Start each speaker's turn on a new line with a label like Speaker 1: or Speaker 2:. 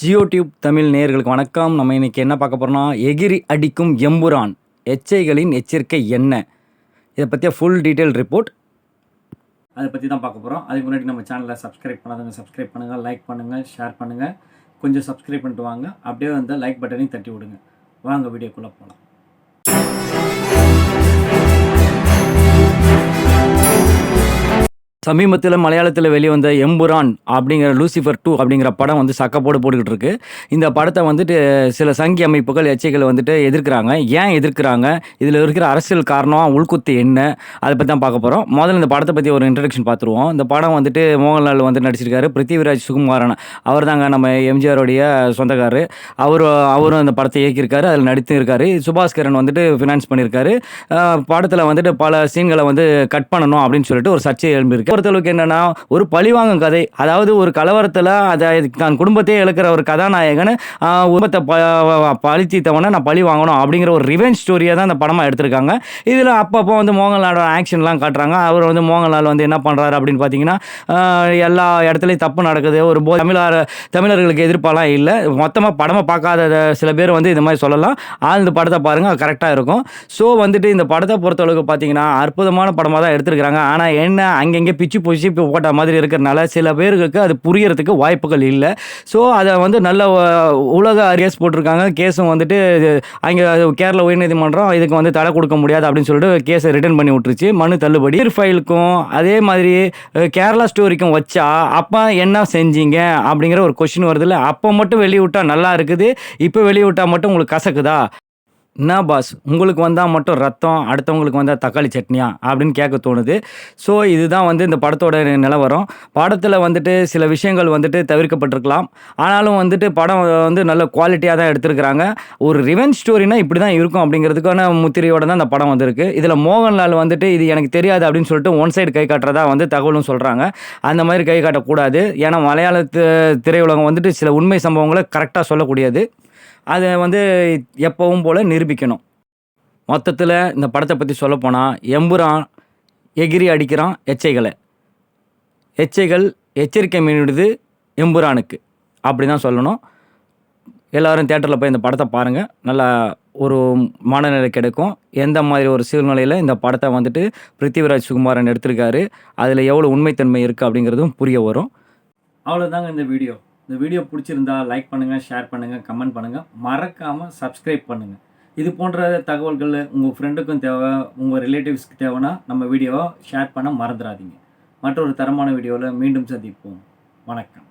Speaker 1: Jio tube Tamil நேயர்களுக்கு வணக்கம். நம்ம இன்றைக்கி என்ன பார்க்க போகிறோம்னா எகிரி அடிக்கும் எம்புரான். எச்சைகளின் எச்சரிக்கை என்ன? இதை பற்றிய ஃபுல் டீட்டெயில் ரிப்போர்ட் அதை பற்றி தான் பார்க்க போகிறோம் அதுக்கு முன்னாடி நம்ம சேனலை சப்ஸ்கிரைப் பண்ணாதவங்க சப்ஸ்கிரைப் பண்ணுங்கள் லைக் பண்ணுங்கள் ஷேர் பண்ணுங்கள் கொஞ்சம் சப்ஸ்கிரைப் பண்ணிட்டு வாங்க. அப்படியே வந்து லைக் பட்டனையும் தட்டி விடுங்க. வாங்க வீடியோக்குள்ளே போகலாம் சமீபத்தில் மலையாளத்தில் வெளிவந்த எம்புரான் அப்படிங்கிற லூசிஃபர் டூ அப்படிங்கிற படம் வந்து சக்கப்போடு போட்டுக்கிட்டு இருக்கு. இந்த படத்தை வந்துட்டு சில சங்கி அமைப்புகள் எச்சைகள் வந்துட்டு எதிர்க்கிறாங்க. ஏன் எதிர்க்கிறாங்க? இதில் இருக்கிற அரசியல் காரணம் உள்குத்து என்ன? அதை பற்றி தான் பார்க்க போகிறோம் முதல்ல இந்த படத்தை பற்றி ஒரு இன்ட்ரடக்ஷன் பார்த்துருவோம். இந்த படம் வந்துட்டு மோகன்லால் வந்து நடிச்சிருக்காரு. பிருத்திவிராஜ் சுகுமாரன். அவர் தாங்க நம்ம எம்ஜிஆருடைய சொந்தக்காரர். அவர் அவரும் அந்த படத்தை இயக்கியிருக்காரு. அதில் நடித்து இருக்காரு. சுபாஸ்கரன் வந்துட்டு ஃபினான்ஸ் பண்ணியிருக்காரு. படத்தில் வந்துட்டு பல சீன்களை வந்து கட் பண்ணணும் அப்படின்னு சொல்லிட்டு ஒரு சர்ச்சை எழும்பியிருக்கு பொறுத்தளவுக்கு என்னன்னா ஒரு பழிவாங்கும் கதை. அதாவது ஒரு கலவரத்தில் அதை தான் குடும்பத்தையே இழக்கிற ஒரு கதாநாயகன் குடும்பத்தை ப- பழித்தீத்தவனை நான் பழி வாங்கணும் அப்படிங்கிற ஒரு ரிவெஞ்ச் ஸ்டோரியை தான் அந்த படமாக எடுத்திருக்காங்க. இதில் அப்பப்போ வந்து மோகன்லாலோட ஆக்ஷன்லாம் காட்டுறாங்க. அவர் வந்து மோகன்லால் வந்து என்ன பண்ணுறாரு அப்படின்னு பார்த்தீங்கன்னா எல்லா இடத்துலையும் தப்பு நடக்குது. ஒரு போ தமிழர் தமிழர்களுக்கு எதிர்ப்பாலாம் இல்லை. மொத்தமாக படமாக பார்க்காத சில பேர் வந்து இந்த மாதிரி சொல்லலாம். ஆழ்ந்து படத்தை பாருங்கள் கரெக்டாக இருக்கும். ஸோ வந்துட்டு இந்த படத்தை பொறுத்தளவுக்கு பார்த்தீங்கன்னா அற்புதமான படமாக தான் எடுத்திருக்கிறாங்க. ஆனால் என்ன அங்கங்கே பிச்சு பிச்சு போட்ட மாதிரி இருக்கிறனால சில பேருக்கு அது புரியறதுக்கு வாய்ப்புகள் இல்லை. ஸோ அதை வந்து நல்ல உலக கேஸ் போட்டிருக்காங்க. கேஸும் வந்துட்டு அங்கே கேரள உயர்நீதிமன்றம் இதுக்கு வந்து தடை கொடுக்க முடியாது அப்படின்னு சொல்லிட்டு கேஸை ரிட்டர்ன் பண்ணி விட்டுருச்சு. மனு தள்ளுபடி. ஃபைலுக்கும் அதே மாதிரி கேரளா ஸ்டோரிக்கும் வச்சா அப்போ என்ன செஞ்சீங்க அப்படிங்கிற ஒரு கொஷின் வருதுல்ல. அப்போ மட்டும் வெளியிட்டா நல்லா இருக்குது. இப்போ வெளியிட்டா மட்டும் உங்களுக்கு கசக்குதா? என்ன பாஸ் உங்களுக்கு வந்தால் மட்டும் ரத்தம் அடுத்தவங்களுக்கு வந்தால் தக்காளி சட்னியா? அப்படின்னு கேட்க தோணுது. ஸோ இதுதான் வந்து இந்த படத்தோட நிலவரம். படத்தில் வந்துட்டு சில விஷயங்கள் வந்துட்டு தவிர்க்கப்பட்டிருக்கலாம். ஆனாலும் வந்துட்டு படம் வந்து நல்ல குவாலிட்டியாக தான் எடுத்திருக்கிறாங்க. ஒரு ரிவெஞ்ச் ஸ்டோரினா இப்படி தான் இருக்கும் அப்படிங்கிறதுக்கான முத்திரையோட தான் இந்த படம் வந்திருக்கு. இதில் மோகன்லால் வந்துட்டு இது எனக்கு தெரியாது அப்படின்னு சொல்லிட்டு ஒன் சைடு கை காட்டுறதா வந்து தகவலும் சொல்கிறாங்க அந்த மாதிரி கை காட்டக்கூடாது. ஏன்னா மலையாள திரையுலகம் வந்துட்டு சில உண்மை சம்பவங்களை கரெக்டாக சொல்லக்கூடியது. அதை வந்து எப்பவும் போல் நிரூபிக்கணும். மொத்தத்தில் இந்த படத்தை பற்றி சொல்லப்போனால் எம்புரான் எகிரி அடிக்கிறான் எச்சைகளை. எச்சைகள் எச்சரிக்கை மீனிடுது எம்புரானுக்கு. அப்படி தான் சொல்லணும். எல்லோரும் தேட்டரில் போய் இந்த படத்தை பாருங்கள் நல்லா ஒரு மனநிலை கிடைக்கும். எந்த மாதிரி ஒரு சூழ்நிலையில் இந்த படத்தை வந்துட்டு பிருத்திவிராஜ் சுகுமாரன் எடுத்திருக்காரு அதில் எவ்வளோ உண்மைத்தன்மை இருக்குது அப்படிங்கிறதும் புரிய வரும். அவ்வளோதாங்க இந்த வீடியோ. இந்த வீடியோ பிடிச்சிருந்தா லைக் பண்ணுங்கள் ஷேர் பண்ணுங்கள் கமெண்ட் பண்ணுங்கள் மறக்காமல் சப்ஸ்கிரைப் பண்ணுங்கள் இது போன்ற தகவல்கள் உங்கள் ஃப்ரெண்டுக்கும் தேவை உங்கள் ரிலேட்டிவ்ஸ்க்கு தேவைன்னா நம்ம வீடியோவை ஷேர் பண்ண மறந்துடாதீங்க மற்றொரு தரமான வீடியோவில் மீண்டும் சந்திப்போம். வணக்கம்.